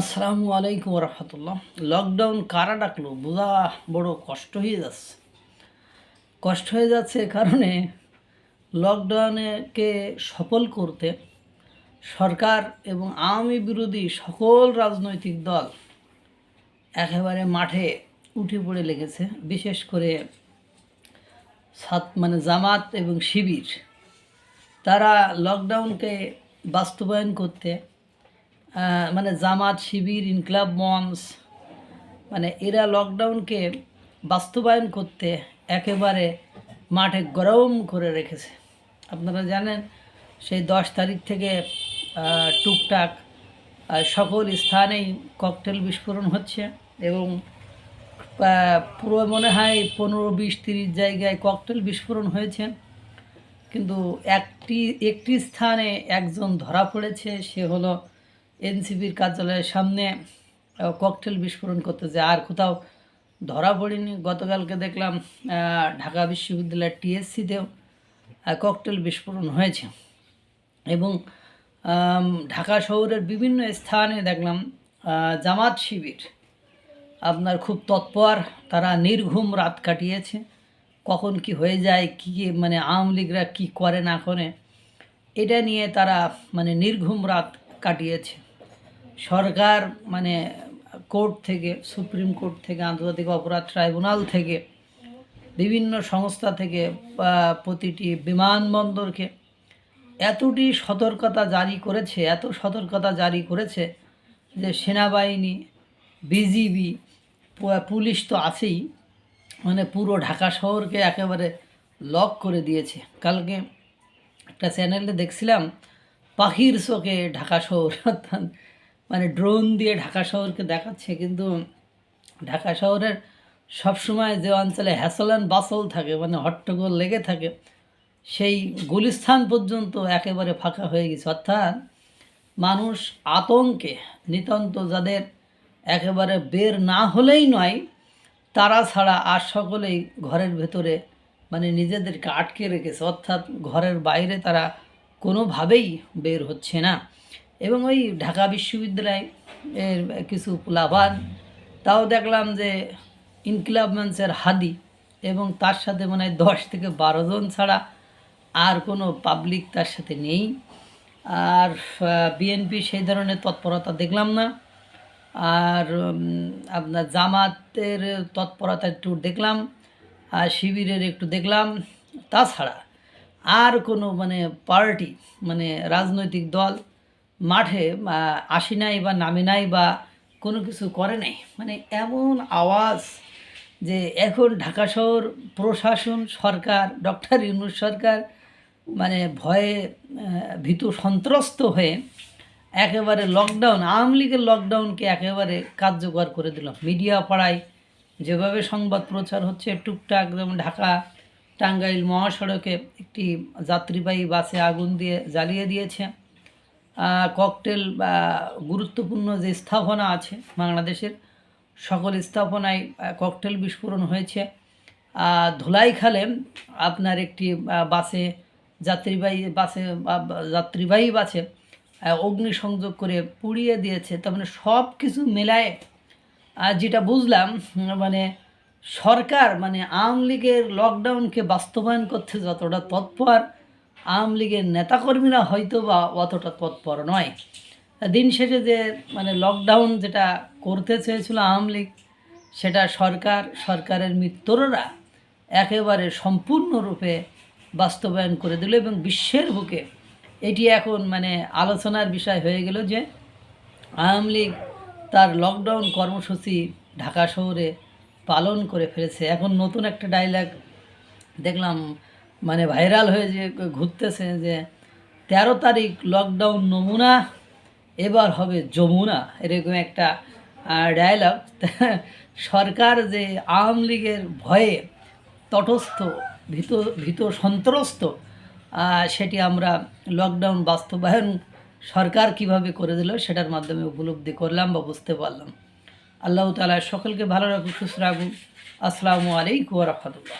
আসসালামু আলাইকুম রহমতুল্লাহ লকডাউন কারা ডাকলো? বোঝা বড় কষ্ট হয়ে যাচ্ছে। কষ্ট হয়ে যাচ্ছে কারণে লকডাউনকে সফল করতে সরকার এবং আওয়ামী বিরোধী সকল রাজনৈতিক দল একেবারে মাঠে উঠে পড়ে লেগেছে। বিশেষ করে সাত মানে জামাত এবং শিবির। তারা লকডাউনকে বাস্তবায়ন করতে মানে জামাত, শিবির, ইনকলাব মঞ্চ মানে এরা লকডাউনকে বাস্তবায়ন করতে একেবারে মাঠে গরম করে রেখেছে। আপনারা জানেন, সেই দশ তারিখ থেকে টুকটাক সকল স্থানেই ককটেল বিস্ফোরণ হচ্ছে এবং পুরো মনে হয় পনেরো, বিশ, তিরিশ জায়গায় ককটেল বিস্ফোরণ হয়েছে। কিন্তু একটি একটি স্থানে একজন ধরা পড়েছে, সে হলো এনসিপির কার্যালয়ের সামনে ককটেল বিস্ফোরণ করতেছে আর কোথাও ধরা পড়েনি। গতকালকে দেখলাম ঢাকা বিশ্ববিদ্যালয়ের টিএসসিতেও ককটেল বিস্ফোরণ হয়েছে। এবং ঢাকা শহরের বিভিন্ন স্থানে দেখলাম জামাত শিবির, আপনার খুব তৎপর, তারা নির্ঘুম রাত কাটিয়েছে। কখন কি হয়ে যায় কি মানে আওয়ামী লীগরা কী করে না করে, এটা নিয়ে তারা মানে নির্ঘুম রাত কাটিয়েছে। সরকার মানে কোর্ট থেকে, সুপ্রিম কোর্ট থেকে, আন্তর্জাতিক অপরাধ ট্রাইব্যুনাল থেকে, বিভিন্ন সংস্থা থেকে প্রতিটি বিমানবন্দরকে এতটি সতর্কতা জারি করেছে, এত সতর্কতা জারি করেছে যে সেনাবাহিনী, বিজিবি পুলিশ তো আছেই মানে পুরো ঢাকা শহরকে একেবারে লক করে দিয়েছে। কালকে একটা চ্যানেলে দেখছিলাম, পাখির চোখে ঢাকা শহর, অর্থাৎ মানে ড্রোন দিয়ে ঢাকা শহরকে দেখাচ্ছে, কিন্তু ঢাকা শহরের সবসময় যে অঞ্চলে হ্যাসল অ্যান্ড বাসল থাকে মানে হট্টগোল লেগে থাকে, সেই গুলিস্থান পর্যন্ত একেবারে ফাঁকা হয়ে গেছে। অর্থাৎ মানুষ আতঙ্কে, নিতান্ত যাদের একেবারে বের না হলেই নয়, তারা ছাড়া আর সকলেই ঘরের ভেতরে মানে নিজেদেরকে আটকে রেখেছে। অর্থাৎ ঘরের বাইরে তারা কোনোভাবেই বের হচ্ছে না। এবং ওই ঢাকা বিশ্ববিদ্যালয় এর কিছু লাভান, তাও দেখলাম যে ইনকিলাব হাদি এবং তার সাথে মনে হয় দশ থেকে বারো জন ছাড়া আর কোনো পাবলিক তার সাথে নেই। আর বিএনপি সেই ধরনের তৎপরতা দেখলাম না। আর আপনার জামাতের তৎপরতা একটু দেখলাম, আর শিবিরের একটু দেখলাম। তাছাড়া আর কোনো মানে পার্টি মানে রাজনৈতিক দল মাঠে আসি নাই বা নামে নাই বা কোনো কিছু করে নাই। মানে এমন আওয়াজ যে এখন ঢাকা শহর প্রশাসন সরকার, ডক্টর ইউনুস সরকার মানে ভয়ে ভীতু সন্ত্রস্ত হয়ে একেবারে লকডাউন আওয়ামী লীগের লকডাউনকে একেবারে কার্যকর করে দিল। মিডিয়া পাড়ায় যেভাবে সংবাদ প্রচার হচ্ছে, টুকটাক যেমন ঢাকা টাঙ্গাইল মহাসড়কে একটি যাত্রীবাহী বাসে আগুন দিয়ে জ্বালিয়ে দিয়েছে। ককটেল বা গুরুত্বপূর্ণ যে স্থাপনা আছে বাংলাদেশের, সকল স্থাপনায় ককটেল বিস্ফোরণ হয়েছে। ধুলাইখালে আপনার একটি বাসে যাত্রীবাহী বাসে যাত্রীবাহী বাসে অগ্নিসংযোগ করে পুড়িয়ে দিয়েছে। তার মানে সব কিছু মেলায় যেটা বুঝলাম মানে সরকার মানে আওয়ামী লীগের লকডাউনকে বাস্তবায়ন করতে যতটা তৎপর আওয়ামী লীগের নেতাকর্মীরা হয়তো বা অতটা তৎপর নয়। দিন শেষে যে মানে লকডাউন যেটা করতে চেয়েছিল আওয়ামী লীগ, সেটা সরকার, সরকারের মিত্ররা একেবারে সম্পূর্ণরূপে বাস্তবায়ন করে দিল এবং বিশ্বের বুকে এটি এখন মানে আলোচনার বিষয় হয়ে গেল যে, আওয়ামী লীগ তার লকডাউন কর্মসূচি ঢাকা শহরে পালন করে ফেলেছে। এখন নতুন একটা ডায়লগ দেখলাম মানে ভাইরাল হয়ে যে ঘুরতেছে যে তেরো তারিখ লকডাউন নমুনা, এবার হবে যমুনা, এরকম একটা ডায়লগ সরকার যে আওয়ামী লীগের ভয়ে তটস্থ, ভীত ভীত সন্ত্রস্ত সেটি আমরা লকডাউন বাস্তবায়ন সরকার কীভাবে করে দিল সেটার মাধ্যমে উপলব্ধি করলাম বা বুঝতে পারলাম। আল্লাহ তালা সকলকে ভালো রাখুক, সুস্থ রাখুক। আসসালামু আলাইকুম রহমতুল্লাহ।